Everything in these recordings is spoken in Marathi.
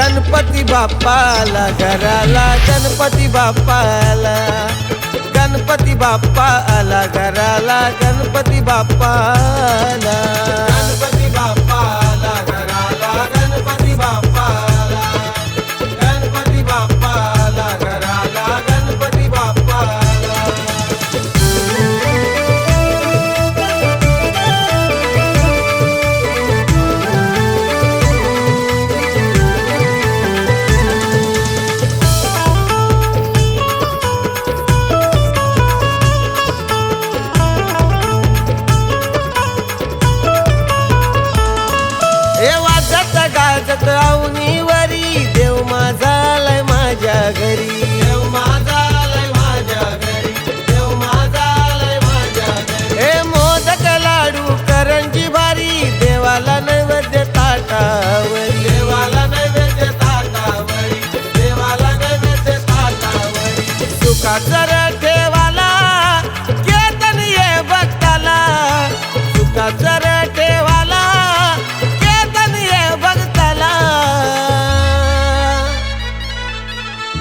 गणपती बाप्पाला घराला गणपती बाप्पाला. गणपती बाप्पाला घराला गणपती बाप्पाला. ताटावरी ठेवाला केतन ये भक्ताला. सुखाचं ठेवाला केतन ये भक्ताला.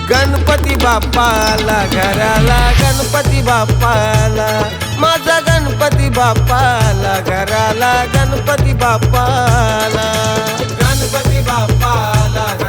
गणपती बाप्पाला घराला गणपती बाप्पाला. माझा गणपती बाप्पाला घराला गणपती बाप्पाला. गणपती बाप्पाला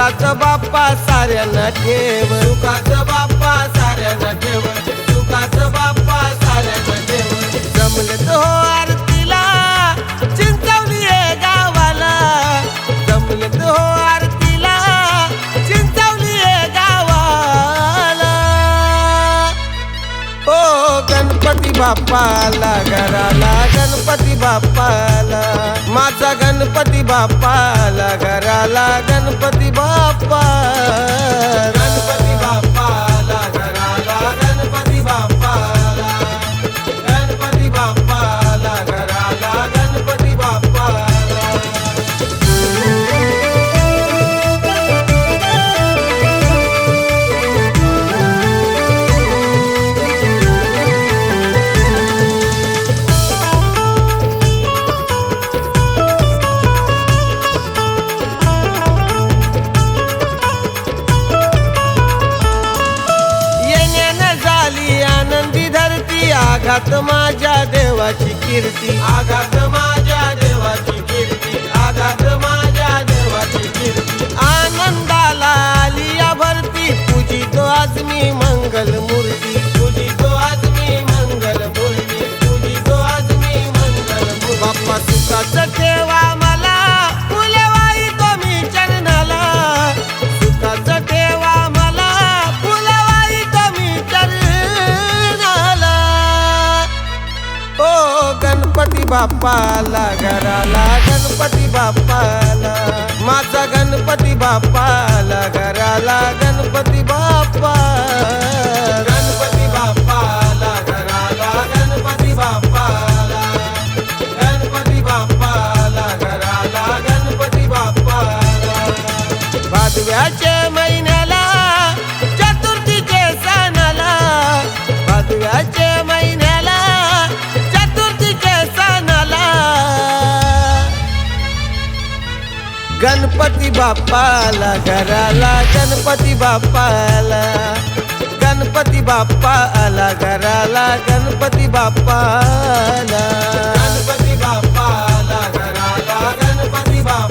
सुखाचं बाप्पा साऱ्यांना ठेव. सुखाचं बाप्पा साऱ्यांना ठेव. सुखाचं बाप्पा साऱ्यांना ठेव. जमलं तो गणपती बाप्पाला घराला गणपती बाप्पाला. माझा गणपती बाप्पाला घराला गणपती बाप्पा आघात माझ्या देवाची कीर्ती. आघात माझ्या देवाची कीर्ती. आघात माझ्या बाप्पाला घराला गणपती बाप्पाला माझा गणपती बाप्पाला गणपती बाप्पाला घराला गणपती बाप्पाला. गणपती बाप्पा आला घराला गणपती बाप्पाला. गणपती बाप्पाला घराला गणपती बाप्पा